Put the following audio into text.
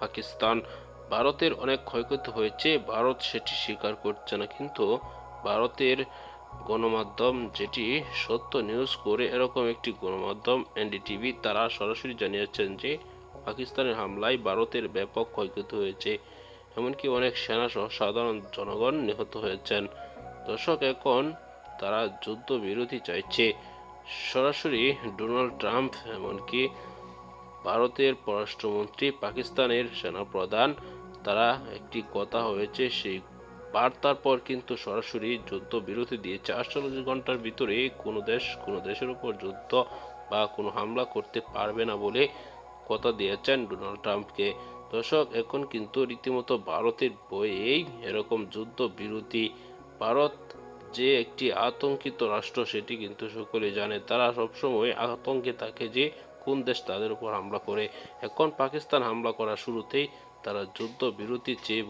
পাকিস্তান, ভারতের অনেক ক্ষয়ক্ষতি হয়েছে, ভারত সেটি স্বীকার করছে না। কিন্তু ভারতের গণমাধ্যম যেটি সত্য নিউজ করে এরকম একটি গণমাধ্যম, এনডিটিভি, তারা সরাসরি জানিয়েছেন যে পাকিস্তানের হামলায় ভারতের ব্যাপক ক্ষয়ক্ষতি হয়েছে। এমনকি অনেক সেনা সহ সাধারণ জনগণ নিহত হয়েছেন। দর্শক, এখন তারা যুদ্ধ বিরতি চাইছে। সরাসরি ডোনাল্ড ট্রাম্প, এমনকি ভারতের পররাষ্ট্রমন্ত্রী, পাকিস্তানের সেনাপ্রধান, তারা একটি কথা হয়েছে, সেই বার্তার পর কিন্তু সরাসরি যুদ্ধ বিরতি দিয়েছে আটচল্লিশ ঘণ্টার ভিতরে কোনো দেশ, কোনো দেশের উপর যুদ্ধ বা কোনো হামলা করতে পারবে না বলে কথা দিয়েছেন ডোনাল্ড ট্রাম্পকে। দর্শক, এখন কিন্তু রীতিমতো ভারতের বইয়েই এরকম যুদ্ধ বিরতি, ভারত যে একটি আতঙ্কিত রাষ্ট্র সেটি কিন্তু সকলে জানে। তারা সবসময় আতঙ্কে থাকে যে কোন দেশ তাদের উপর হামলা করে। এখন পাকিস্তান হামলা করার শুরুতেই তারা যুদ্ধ বিরতি চেয়ে